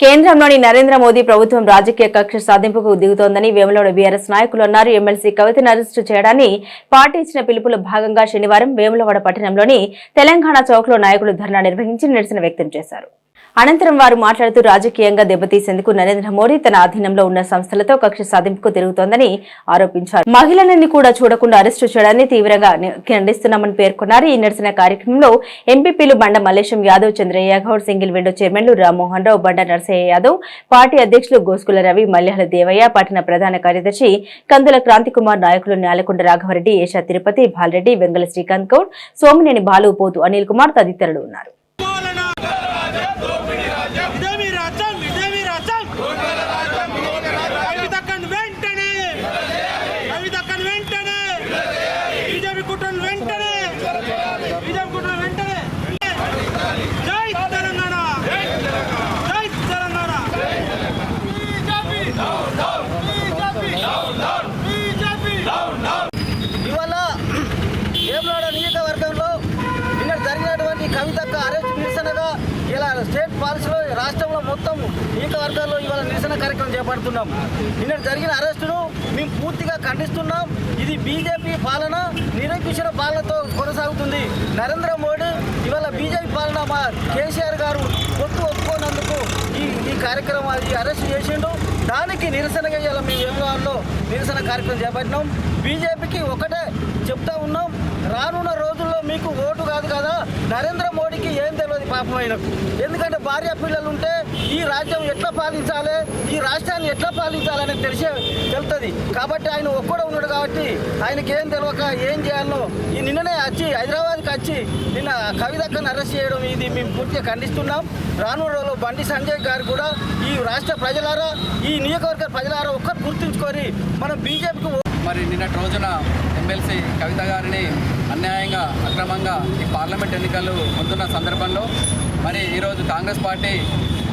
కేంద్రంలోని నరేంద్ర మోదీ ప్రభుత్వం రాజకీయ కక్ష సాధింపుకు దిగుతోందని వేములవాడ బీఆర్ఎస్ నాయకులు అన్నారు. ఎమ్మెల్సీ కవితను అరెస్టు చేయడాన్ని పార్టీ ఇచ్చిన పిలుపులో భాగంగా శనివారం వేములవాడ పట్టణంలోని తెలంగాణ చౌక్లో నాయకులు ధర్నా నిర్వహించి నిరసన వ్యక్తం చేశారు. అనంతరం వారు మాట్లాడుతూ రాజకీయంగా దెబ్బతీసేందుకు నరేంద్ర మోడీ తన ఆధీనంలో ఉన్న సంస్థలతో కక్ష సాధింపుకు తిరుగుతోందని ఆరోపించారు. మహిళలని కూడా చూడకుండా అరెస్టు చేయడాన్ని తీవ్రంగా ఖండిస్తున్నామని పేర్కొన్నారు. ఈ నిరసన కార్యక్రమంలో ఎంపీపీలు బండ మల్లేశం యాదవ్ చంద్రయ్య గౌడ్ సింగిల్ విండో చైర్మన్లు రామ్మోహన్ రావు బండ నరసయ్య యాదవ్ పార్టీ అధ్యక్షులు గోస్కుల రవి మల్యాల దేవయ్య పట్టణ ప్రధాన కార్యదర్శి కందుల క్రాంతికుమార్ నాయకులు నేలకొండ రాఘవరెడ్డి ఏషా తిరుపతి బాలరెడ్డి వెంగళ శ్రీకాంత్ గౌడ్ సోమినేని బాలు పోతు అనిల్ కుమార్ తదితరులు ఉన్నారు పాలన ఇదేమి రాజ్యం ఇదేమి రాజ్యం అవి దక్కని వెంటనే అవి దక్కని వెంటనే బీజేపీ కుట్రను వెంటనే బీజేపీ కుట్రను వెంటనే జై తెలంగాణ జై తెలంగాణ ఇవాళ వేములవాడ నియోజకవర్గంలో నిన్న జరిగినటువంటి కవితక్క అరెస్ట్ నిరసనగా ఇలా స్టేట్ పాలసీలో రాష్ట్రంలో మొత్తం నియోజకవర్గాల్లో ఇవాళ నిరసన కార్యక్రమం చేపడుతున్నాం. నిన్న జరిగిన అరెస్టును మేము పూర్తిగా ఖండిస్తున్నాం. ఇది బీజేపీ పాలన నిరంకుశల పాలనతో కొనసాగుతుంది. నరేంద్ర మోడీ ఇవాళ బీజేపీ పాలన మా కేసీఆర్ గారు పొత్తు ఒప్పుకోనందుకు ఈ ఈ కార్యక్రమం అది అరెస్ట్ చేసిండు. దానికి నిరసనగా ఇవాళ మేము వేములవాడలో నిరసన కార్యక్రమం చేపట్టినాం. బీజేపీకి ఒకటే చెప్తా ఉన్నాం. రానున్న రోజుల్లో మీకు ఓటు కాదు కదా. నరేంద్ర పాపం ఆయనకు ఎందుకంటే భార్య పిల్లలు ఉంటే ఈ రాజ్యం ఎట్లా పాలించాలి? ఈ రాష్ట్రాన్ని ఎట్లా పాలించాలని తెలిసే తెలుస్తుంది కాబట్టి ఆయన ఒక్కడే ఉన్నాడు కాబట్టి ఆయనకి ఏం తెలియక ఏం చేయాలో ఈ నిన్ననే వచ్చి హైదరాబాద్కి వచ్చి నిన్న కవితక్కను అరెస్ట్ చేయడం ఇది మేము పూర్తిగా ఖండిస్తున్నాం. రానున్న రోజుల్లో బండి సంజయ్ గారు కూడా ఈ రాష్ట్ర ప్రజలారా ఈ నియోజకవర్గ ప్రజలారా ఒక్కరు గుర్తుంచుకొని మనం బీజేపీకి మరి నిన్నటి రోజున ఎమ్మెల్సీ కవిత గారిని అన్యాయంగా అక్రమంగా ఈ పార్లమెంట్ ఎన్నికలు ముందున్న సందర్భంలో మరి ఈరోజు కాంగ్రెస్ పార్టీ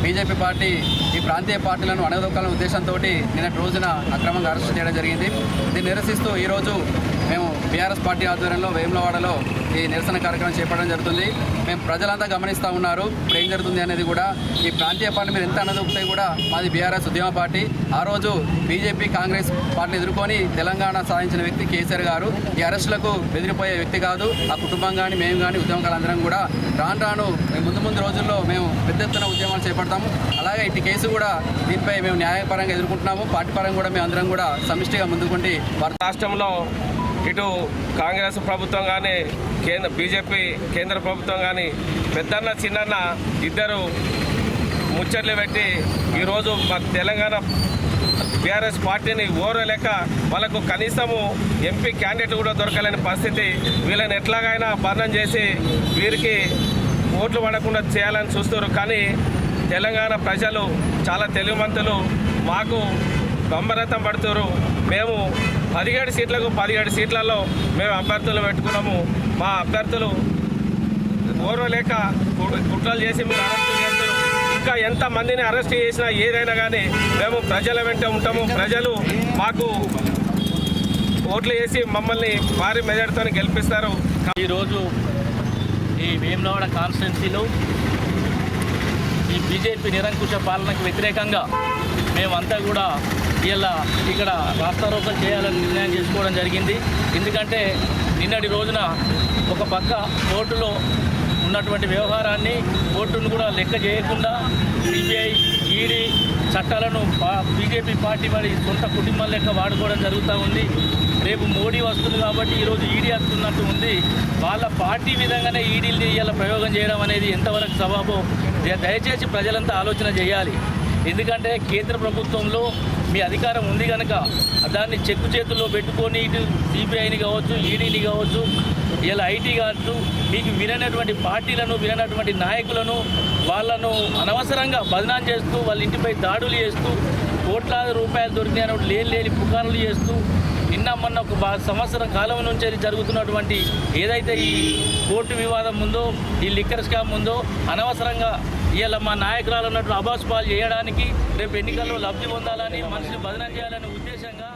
బీజేపీ పార్టీ ఈ ప్రాంతీయ పార్టీలను అణగదొక్కాలనే ఉద్దేశంతో నిన్నటి రోజున అక్రమంగా అరెస్ట్ చేయడం జరిగింది. దీన్ని నిరసిస్తూ ఈరోజు మేము బీఆర్ఎస్ పార్టీ ఆధ్వర్యంలో వేములవాడలో ఈ నిరసన కార్యక్రమం చేపట్టడం జరుగుతుంది. మేము ప్రజలంతా గమనిస్తూ ఉన్నారు. ఇప్పుడు ఏం జరుగుతుంది అనేది కూడా ఈ ప్రాంతీయ పార్టీ మీరు ఎంత ఉంటే కూడా మాది బీఆర్ఎస్ ఉద్యమ పార్టీ. ఆ రోజు బీజేపీ కాంగ్రెస్ పార్టీని ఎదుర్కొని తెలంగాణ సాధించిన వ్యక్తి కేసీఆర్ గారు. ఈ అరెస్టులకు బెదిరిపోయే వ్యక్తి కాదు. ఆ కుటుంబం కానీ మేము కానీ ఉద్యమకాలందరం కూడా రాను రాను ముందు ముందు రోజుల్లో మేము పెద్ద ఎత్తున ఉద్యమాలు చేపడతాము. అలాగే ఇటు కేసు కూడా దీనిపై మేము న్యాయపరంగా ఎదుర్కొంటున్నాము. పార్టీ పరంగా కూడా మేము అందరం కూడా సమిష్టిగా ముందుకుంటే వారి రాష్ట్రంలో ఇటు కాంగ్రెస్ ప్రభుత్వం కానీ కేంద్ర బీజేపీ కేంద్ర ప్రభుత్వం కానీ పెద్దన్న చిన్నన్న ఇద్దరు ముచ్చట్లు పెట్టి ఈరోజు మా తెలంగాణ బీఆర్ఎస్ పార్టీని ఓరలేక వాళ్ళకు కనీసము ఎంపీ క్యాండిడేట్ కూడా దొరకలేని పరిస్థితి. వీళ్ళని ఎట్లాగైనా భర్ణం చేసి వీరికి ఓట్లు పడకుండా చేయాలని చూస్తారు కానీ తెలంగాణ ప్రజలు చాలా తెలివిమంతులు. మాకు బొమ్మరథం పడుతున్నారు. మేము పదిహేడు సీట్లకు పదిహేడు సీట్లలో మేము అభ్యర్థులు పెట్టుకున్నాము. మా అభ్యర్థులు ఓర్వలేక కు- కుట్రలు చేసి మీరు ఇంకా ఎంత మందిని అరెస్ట్ చేసినా ఏదైనా కానీ మేము ప్రజల వెంట ఉంటాము. ప్రజలు మాకు ఓట్లు వేసి మమ్మల్ని భారీ మెజార్టీతో గెలిపిస్తారు. ఈరోజు ఈ వేములవాడ కాన్స్టిట్యున్సీలో ఈ బీజేపీ నిరంకుశ పాలనకు వ్యతిరేకంగా మేమంతా కూడా ఇలా ఇక్కడ రాస్తారోకం చేయాలని నిర్ణయం చేసుకోవడం జరిగింది. ఎందుకంటే నిన్నటి రోజున ఒక పక్క కోర్టులో ఉన్నటువంటి వ్యవహారాన్ని కోర్టును కూడా లెక్క చేయకుండా సిబిఐ ఈడీ చట్టాలను బీజేపీ పార్టీ మరి సొంత కుటుంబం లెక్క వాడుకోవడం జరుగుతూ ఉంది. రేపు మోడీ వస్తుంది కాబట్టి ఈరోజు ఈడీ వస్తున్నట్టు ఉంది. వాళ్ళ పార్టీ విధంగానే ఈడీలు ఇవాళ ప్రయోగం చేయడం అనేది ఎంతవరకు సవాబో దయచేసి ప్రజలంతా ఆలోచన చేయాలి. ఎందుకంటే కేంద్ర ప్రభుత్వంలో మీ అధికారం ఉంది కనుక దాన్ని చెక్కు చేతుల్లో పెట్టుకొని ఇటు సిబిఐని కావచ్చు ఈడీని కావచ్చు ఇలా ఐటీ కావచ్చు మీకు విననటువంటి పార్టీలను విననటువంటి నాయకులను వాళ్ళను అనవసరంగా బదనాం చేస్తూ వాళ్ళ ఇంటిపై దాడులు చేస్తూ కోట్లాది రూపాయలు దొరికినాయి లేని లేని పుకార్లు చేస్తూ నిన్న మొన్న ఒక సంవత్సరం కాలం నుంచి జరుగుతున్నటువంటి ఏదైతే ఈ కోర్టు వివాదం ఉందో ఈ లిక్కర్ స్కామ్ ఉందో అనవసరంగా ఇవాళ మా నాయకురాలు ఉన్నట్టు అబాస్ పాలు చేయడానికి రేపు ఎన్నికల్లో లబ్ధి పొందాలని మనిషిని బదనం చేయాలనే ఉద్దేశంగా